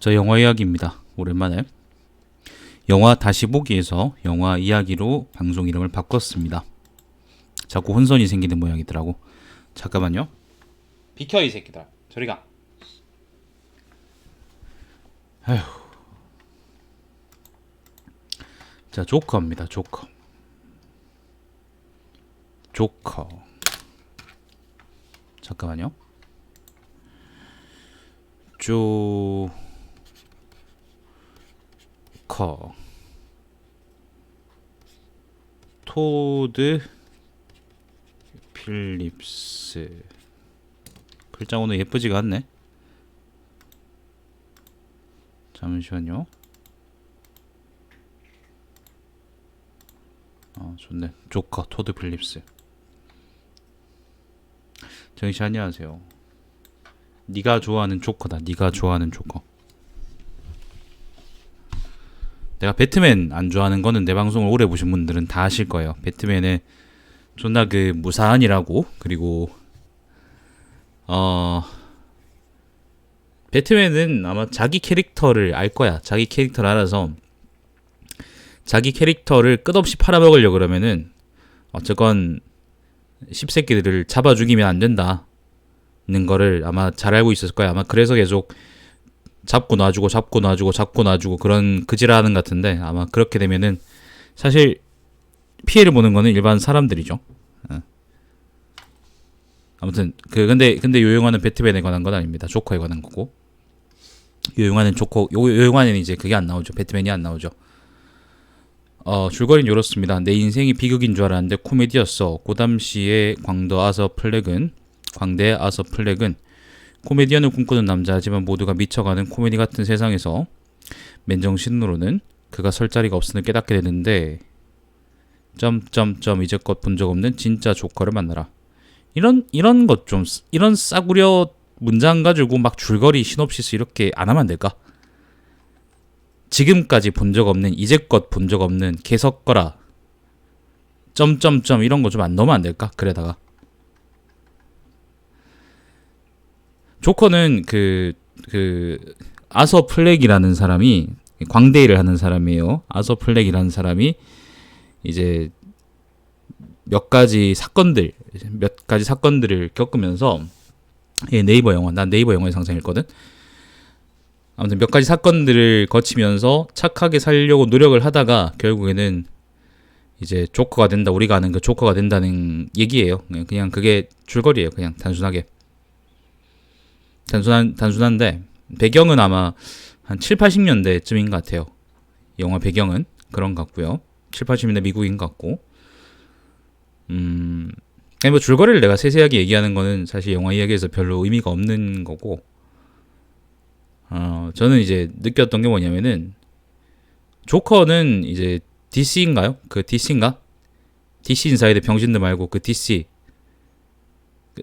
저 영화 이야기입니다. 오랜만에 영화 다시 보기에서 영화 이야기로 방송 이름을 바꿨습니다. 자꾸 혼선이 생기는 모양이더라고. 잠깐만요. 비켜 이 새끼들. 저리 가. 아휴. 자 조커입니다. 조커. 조커. 잠깐만요. 조 커 토드 필립스. 글자 오늘 예쁘지가 않네. 잠시만요. 아 좋네. 조커 토드 필립스. 정희씨 안녕하세요. 네가 좋아하는 조커다. 네가 좋아하는 조커 내가 배트맨 안 좋아하는 거는 내 방송을 오래 보신 분들은 다 아실 거예요. 배트맨의 존나 그 무사한이라고 그리고 어 배트맨은 아마 자기 캐릭터를 알 거야. 자기 캐릭터를 알아서 자기 캐릭터를 끝없이 팔아먹으려 그러면은 어쨌건 십새끼들을 잡아 죽이면 안 된다는 거를 아마 잘 알고 있었을 거야. 아마 그래서 계속 잡고 놔주고 잡고 놔주고 잡고 놔주고 그런 그지라는 같은데 아마 그렇게 되면은 사실 피해를 보는 거는 일반 사람들이죠. 어. 아무튼 그 근데 근데 요 영화는 배트맨에 관한 건 아닙니다. 조커에 관한 거고. 요 영화는 조커 요, 요 영화는 이제 그게 안 나오죠. 배트맨이 안 나오죠. 어, 줄거리는 이렇습니다. 내 인생이 비극인 줄 알았는데 코미디였어. 고담 씨의 광더 아서 플렉은 광대 아서 플렉은 코미디언을 꿈꾸는 남자 하지만 모두가 미쳐가는 코미디 같은 세상에서 맨정신으로는 그가 설 자리가 없음을 깨닫게 되는데 점점점 이제껏 본 적 없는 진짜 조커를 만나라. 이런 이런 것 좀 이런 싸구려 문장 가지고 막 줄거리 시놉시스 이렇게 안 하면 안 될까? 지금까지 본 적 없는 이제껏 본 적 없는 개석거라 점점점 이런 거 좀 안 넣으면 안 될까? 그래다가 조커는 그, 그, 아서 플렉이라는 사람이, 광대일을 하는 사람이에요. 아서 플렉이라는 사람이, 이제, 몇 가지 사건들, 몇 가지 사건들을 겪으면서, 예, 네이버 영화, 난 네이버 영화의 상상했거든? 아무튼 몇 가지 사건들을 거치면서 착하게 살려고 노력을 하다가, 결국에는, 이제 조커가 된다, 우리가 아는 그 조커가 된다는 얘기예요. 그냥 그게 줄거리예요. 그냥 단순하게. 단순한 단순한데 배경은 아마 한 7, 80년대쯤인 것 같아요. 영화 배경은 그런 것 같고요. 7, 80년대 미국인 것 같고. 음. 아니 뭐 줄거리를 내가 세세하게 얘기하는 거는 사실 영화 이야기에서 별로 의미가 없는 거고. 어, 저는 이제 느꼈던 게 뭐냐면은 조커는 이제 DC인가요? 그 DC인가? DC 인사이드 병신들 말고 그 DC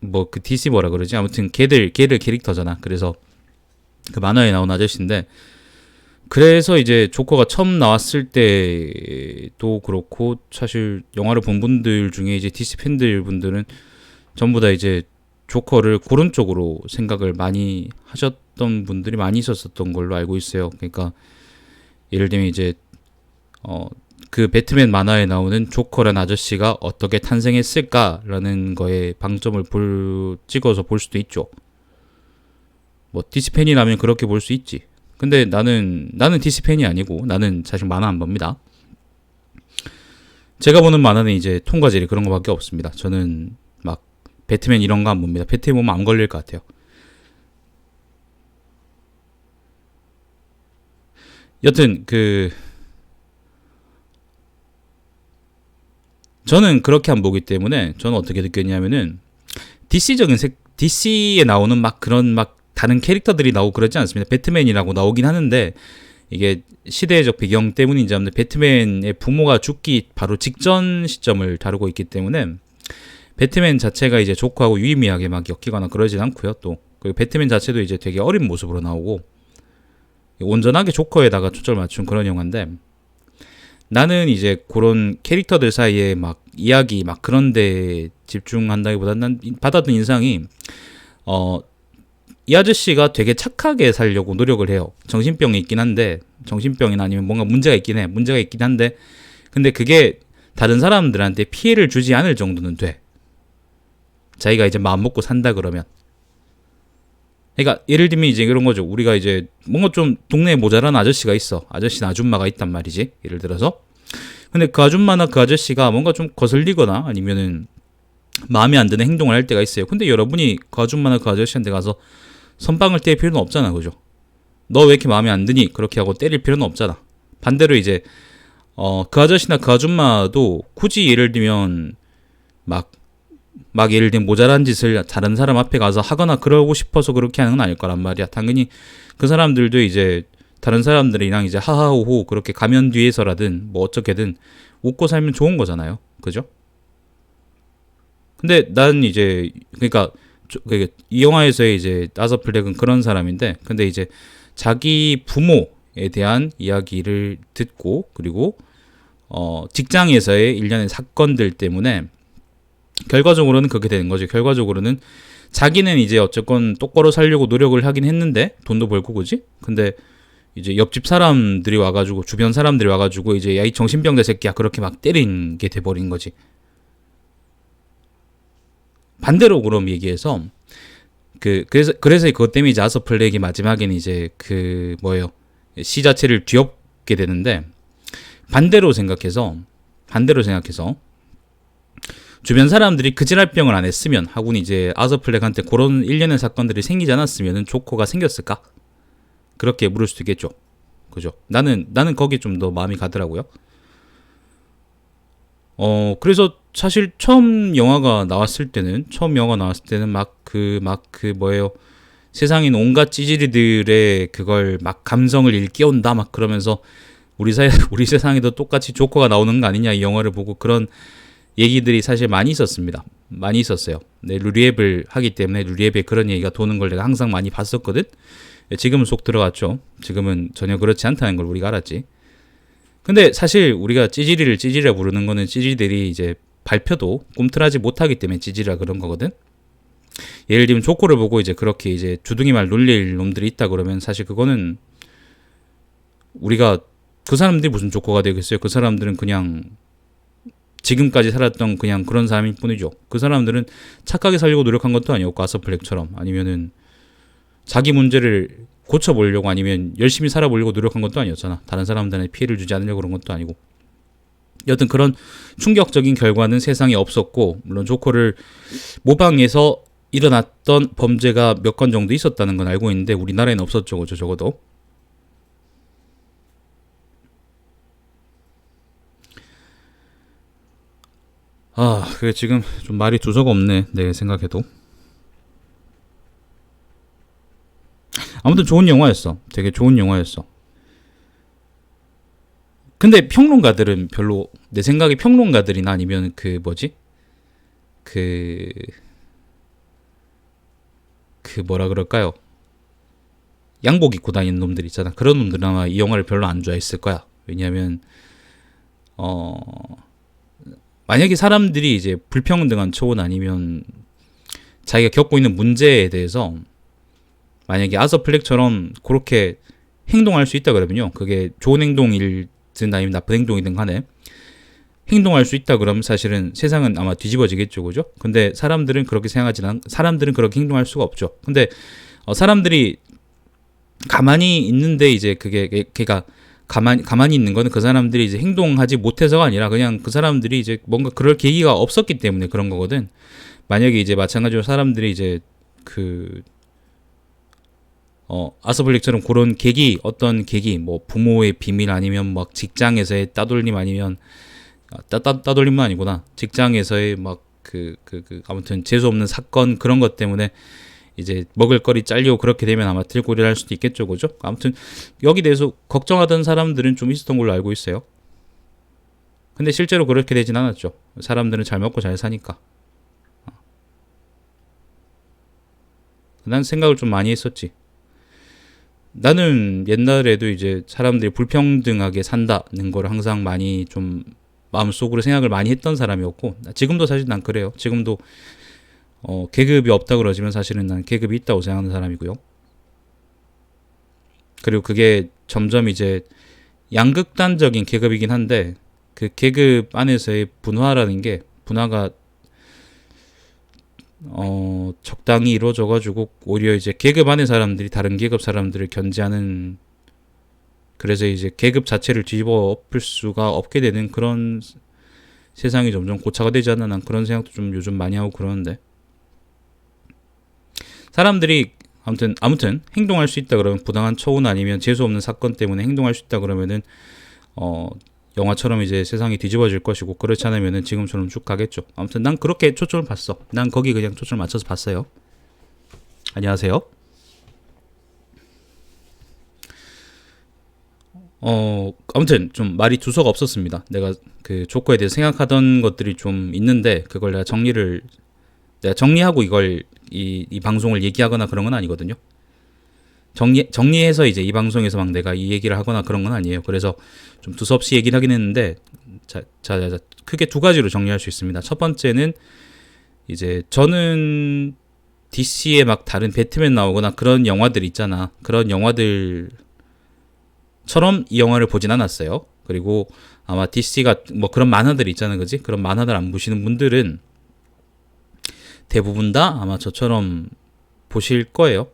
뭐 그 DC 뭐라 그러지 아무튼 걔들 걔들 캐릭터잖아. 그래서 그 만화에 나온 아저씨인데 그래서 이제 조커가 처음 나왔을 때도 그렇고 사실 영화를 본 분들 중에 이제 DC 팬들 분들은 전부 다 이제 조커를 그런 쪽으로 생각을 많이 하셨던 분들이 많이 있었었던 걸로 알고 있어요. 그러니까 예를 들면 이제 어 그 배트맨 만화에 나오는 조커란 아저씨가 어떻게 탄생했을까라는 거에 방점을 볼, 찍어서 볼 수도 있죠. 뭐 DC 팬이라면 그렇게 볼 수 있지. 근데 나는 나는 DC 팬이 아니고 나는 사실 만화 안 봅니다. 제가 보는 만화는 이제 통과 제리 그런 거밖에 없습니다. 저는 막 배트맨 이런 거 안 봅니다. 배트맨 보면 안 걸릴 것 같아요. 여튼 그 저는 그렇게 안 보기 때문에 저는 어떻게 느꼈냐면은 DC적인 색 DC에 나오는 막 그런 막 다른 캐릭터들이 나오고 그러지 않습니다. 배트맨이라고 나오긴 하는데 이게 시대적 배경 때문인지 아무튼 배트맨의 부모가 죽기 바로 직전 시점을 다루고 있기 때문에 배트맨 자체가 이제 조커하고 유의미하게 막 엮이거나 그러진 않고요. 또 그리고 배트맨 자체도 이제 되게 어린 모습으로 나오고 온전하게 조커에다가 초점을 맞춘 그런 영화인데 나는 이제 그런 캐릭터들 사이에 막 이야기 막 그런 데 집중한다기보다 난 받았던 인상이 어 이 아저씨가 되게 착하게 살려고 노력을 해요. 정신병이 있긴 한데 정신병이나 아니면 뭔가 문제가 있긴 해. 문제가 있긴 한데 근데 그게 다른 사람들한테 피해를 주지 않을 정도는 돼. 자기가 이제 마음 먹고 산다 그러면. 그러니까 예를 들면 이제 이런 거죠. 우리가 이제 뭔가 좀 동네에 모자란 아저씨가 있어. 아저씨나 아줌마가 있단 말이지. 예를 들어서. 근데 그 아줌마나 그 아저씨가 뭔가 좀 거슬리거나 아니면은 마음에 안 드는 행동을 할 때가 있어요. 근데 여러분이 그 아줌마나 그 아저씨한테 가서 선빵을 뗄 필요는 없잖아. 그죠? 너 왜 이렇게 마음에 안 드니? 그렇게 하고 때릴 필요는 없잖아. 반대로 이제 어, 그 아저씨나 그 아줌마도 굳이 예를 들면 막, 막 예를 들면 모자란 짓을 다른 사람 앞에 가서 하거나 그러고 싶어서 그렇게 하는 건 아닐 거란 말이야. 당연히 그 사람들도 이제 다른 사람들이랑 이제 하하호호 그렇게 가면 뒤에서라든 뭐 어떻게든 웃고 살면 좋은 거잖아요. 그죠? 근데 난 이제 그러니까 저- 그게 이 영화에서의 이제 아서플렉은 그런 사람인데 근데 이제 자기 부모에 대한 이야기를 듣고 그리고 어 직장에서의 일련의 사건들 때문에 결과적으로는 그렇게 되는 거죠. 결과적으로는 자기는 이제 어쨌건 똑바로 살려고 노력을 하긴 했는데 돈도 벌고 그지? 근데 이제 옆집 사람들이 와가지고 주변 사람들이 와가지고 이제 야 이 정신병자 새끼야 그렇게 막 때린 게 돼버린 거지. 반대로 그럼 얘기해서 그 그래서 그래서 그것 때문에 이제 아서 플렉이 마지막에는 이제 그 뭐예요 시 자체를 뒤엎게 되는데 반대로 생각해서 반대로 생각해서 주변 사람들이 그지랄병을 안 했으면 하고는 이제 아서 플렉한테 그런 일련의 사건들이 생기지 않았으면 조커가 생겼을까? 그렇게 물을 수도 있겠죠. 그죠? 나는 나는 거기 좀 더 마음이 가더라고요. 어 그래서 사실 처음 영화가 나왔을 때는 처음 영화 나왔을 때는 막 그 막 그 뭐예요? 세상인 온갖 찌질이들의 그걸 막 감성을 일깨운다 막 그러면서 우리 사회 우리 세상에도 똑같이 조커가 나오는 거 아니냐 이 영화를 보고 그런 얘기들이 사실 많이 있었습니다. 많이 있었어요. 네, 루리앱을 하기 때문에 루리앱에 그런 얘기가 도는 걸 내가 항상 많이 봤었거든. 네, 지금은 속 들어갔죠. 지금은 전혀 그렇지 않다는 걸 우리가 알았지. 근데 사실 우리가 찌질이를 찌질이라 부르는 거는 찌질이들이 이제 발표도 꿈틀하지 못하기 때문에 찌질이라 그런 거거든. 예를 들면 조커를 보고 이제 그렇게 이제 주둥이 말 놀릴 놈들이 있다 그러면 사실 그거는 우리가 그 사람들이 무슨 조커가 되겠어요? 그 사람들은 그냥 지금까지 살았던 그냥 그런 사람일 뿐이죠. 그 사람들은 착하게 살려고 노력한 것도 아니었고 아서플렉처럼 아니면은 자기 문제를 고쳐보려고 아니면 열심히 살아보려고 노력한 것도 아니었잖아. 다른 사람들한테 피해를 주지 않으려고 그런 것도 아니고. 여튼 그런 충격적인 결과는 세상에 없었고 물론 조커를 모방해서 일어났던 범죄가 몇 건 정도 있었다는 건 알고 있는데 우리나라에는 없었죠. 그죠? 적어도. 아, 그게 지금 좀 말이 두서가 없네. 내 생각해도. 아무튼 좋은 영화였어. 되게 좋은 영화였어. 근데 평론가들은 별로 내 생각에 평론가들이나 아니면 그 뭐지? 그그 뭐라 그럴까요? 양복 입고 다니는 놈들 있잖아. 그런 놈들은 아마 이 영화를 별로 안 좋아했을 거야. 왜냐하면 어 만약에 사람들이 이제 불평등한 초원 아니면 자기가 겪고 있는 문제에 대해서 만약에 아서 플렉처럼 그렇게 행동할 수 있다 그러면요. 그게 좋은 행동이든 아니면 나쁜 행동이든 간에 행동할 수 있다 그러면 사실은 세상은 아마 뒤집어지겠죠. 그죠? 근데 사람들은 그렇게 생각하지 않, 사람들은 그렇게 행동할 수가 없죠. 근데 어, 사람들이 가만히 있는데 이제 그게 걔가 가만히 가만히 있는 거는 그 사람들이 이제 행동하지 못해서가 아니라 그냥 그 사람들이 이제 뭔가 그럴 계기가 없었기 때문에 그런 거거든. 만약에 이제 마찬가지로 사람들이 이제 그 어, 아서블릭처럼 그런 계기, 어떤 계기, 뭐 부모의 비밀 아니면 막 직장에서의 따돌림 아니면 아, 따, 따, 따돌림은 아니구나. 직장에서의 막 그, 그, 그, 아무튼 재수 없는 사건 그런 것 때문에 이제 먹을거리 잘리고 그렇게 되면 아마 들고 일할 수도 있겠죠, 그죠? 아무튼 여기 대해서 걱정하던 사람들은 좀 있었던 걸로 알고 있어요. 근데 실제로 그렇게 되진 않았죠. 사람들은 잘 먹고 잘 사니까. 어. 난 생각을 좀 많이 했었지. 나는 옛날에도 이제 사람들이 불평등하게 산다는 걸 항상 많이 좀 마음속으로 생각을 많이 했던 사람이었고 지금도 사실 난 그래요. 지금도 어, 계급이 없다 그러지만 사실은 난 계급이 있다고 생각하는 사람이고요. 그리고 그게 점점 이제 양극단적인 계급이긴 한데 그 계급 안에서의 분화라는 게 분화가 어 적당히 이루어져 가지고 오히려 이제 계급 안의 사람들이 다른 계급 사람들을 견제하는 그래서 이제 계급 자체를 뒤집어 엎을 수가 없게 되는 그런 세상이 점점 고차가 되지 않나 난 그런 생각도 좀 요즘 많이 하고 그러는데 사람들이 아무튼 아무튼 행동할 수 있다 그러면 부당한 처우나 아니면 재수 없는 사건 때문에 행동할 수 있다 그러면은 어 영화처럼 이제 세상이 뒤집어질 것이고 그렇지 않으면은 지금처럼 쭉 가겠죠. 아무튼 난 그렇게 초점을 봤어. 난 거기 그냥 초점을 맞춰서 봤어요. 안녕하세요. 어 아무튼 좀 말이 두서가 없었습니다. 내가 그 조커에 대해 생각하던 것들이 좀 있는데 그걸 내가 정리를 내가 정리하고 이걸 이, 이 방송을 얘기하거나 그런 건 아니거든요. 정리 정리해서 이제 이 방송에서 막 내가 이 얘기를 하거나 그런 건 아니에요. 그래서 좀 두서없이 얘기를 하긴 했는데 자, 자, 자, 자 크게 두 가지로 정리할 수 있습니다. 첫 번째는 이제 저는 DC에 막 다른 배트맨 나오거나 그런 영화들 있잖아. 그런 영화들처럼 이 영화를 보진 않았어요. 그리고 아마 DC가 뭐 그런 만화들 있잖아, 그지? 그런 만화들 안 보시는 분들은 대부분 다 아마 저처럼 보실 거예요.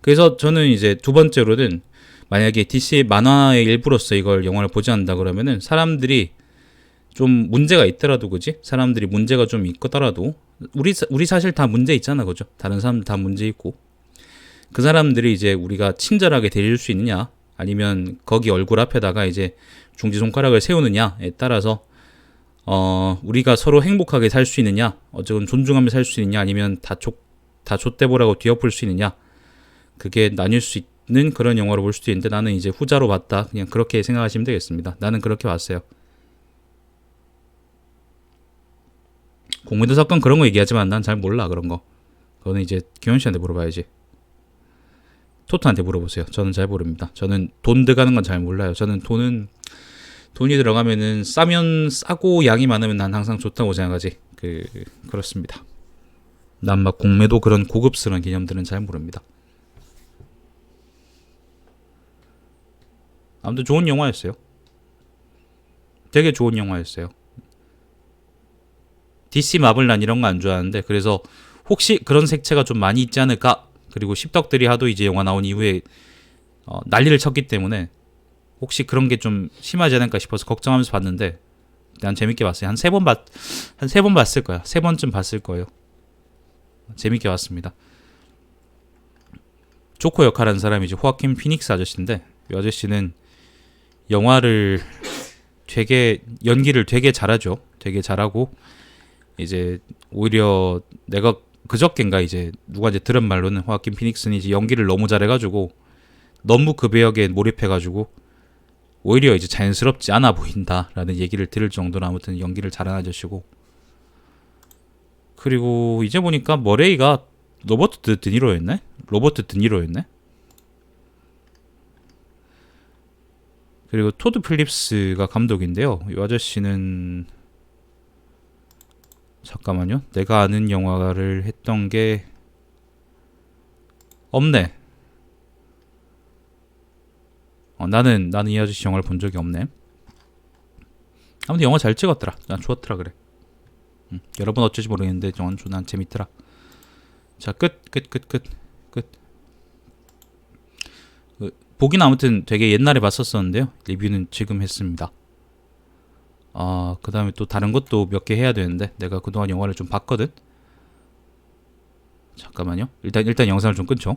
그래서 저는 이제 두 번째로는 만약에 DC 만화의 일부로서 이걸 영화를 보지 않는다 그러면은 사람들이 좀 문제가 있더라도 그지? 사람들이 문제가 좀 있더라도 우리 사- 우리 사실 다 문제 있잖아 그죠? 다른 사람들 다 문제 있고 그 사람들이 이제 우리가 친절하게 대해줄 수 있느냐 아니면 거기 얼굴 앞에다가 이제 중지 손가락을 세우느냐에 따라서 어 우리가 서로 행복하게 살 수 있느냐 어쨌든 존중하며 살 수 있느냐 아니면 다 족 다 좆대보라고 뒤엎을 수 있느냐 그게 나뉠 수 있는 그런 영화로 볼 수도 있는데 나는 이제 후자로 봤다. 그냥 그렇게 생각하시면 되겠습니다. 나는 그렇게 봤어요. 공무도 사건 그런 거 얘기하지만 난 잘 몰라 그런 거. 그거는 이제 기현 씨한테 물어봐야지. 토토한테 물어보세요. 저는 잘 모릅니다. 저는 돈 들어가는 건 잘 몰라요. 저는 돈은 돈이 들어가면은 싸면 싸고 양이 많으면 난 항상 좋다고 생각하지. 그 그렇습니다. 난 막 공매도 그런 고급스러운 개념들은 잘 모릅니다. 아무튼 좋은 영화였어요. 되게 좋은 영화였어요. DC 마블 난 이런 거 안 좋아하는데 그래서 혹시 그런 색채가 좀 많이 있지 않을까? 그리고 십덕들이 하도 이제 영화 나온 이후에 어, 난리를 쳤기 때문에 혹시 그런 게 좀 심하지 않을까 싶어서 걱정하면서 봤는데 난 재밌게 봤어요. 한 세 번 봤 한 세 번 봤을 거야. 세 번쯤 봤을 거예요. 재밌게 봤습니다. 조코 역할하는 사람이 이제 호아킨 피닉스 아저씨인데 이 아저씨는 영화를 되게 연기를 되게 잘하죠. 되게 잘하고 이제 오히려 내가 그저께인가 이제 누가 이제 들은 말로는 호아킨 피닉스는 이제 연기를 너무 잘해가지고 너무 그 배역에 몰입해가지고 오히려 이제 자연스럽지 않아 보인다라는 얘기를 들을 정도로 아무튼 연기를 잘하는 아저씨고 그리고 이제 보니까 머레이가 로버트 드- 드니로였네 로버트 드니로였네 그리고 토드 필립스가 감독인데요 이 아저씨는 잠깐만요. 내가 아는 영화를 했던 게 없네. 어, 나는 나는 이 아저씨 영화를 본 적이 없네. 아무튼 영화 잘 찍었더라. 난 좋았더라 그래. 음, 여러분 어쩔지 모르겠는데 영화는 좀난 재밌더라. 자, 끝, 끝, 끝, 끝, 끝. 그, 보긴 아무튼 되게 옛날에 봤었었는데요. 리뷰는 지금 했습니다. 아, 그 다음에 또 다른 것도 몇 개 해야 되는데 내가 그동안 영화를 좀 봤거든. 잠깐만요. 일단 일단 영상을 좀 끊죠.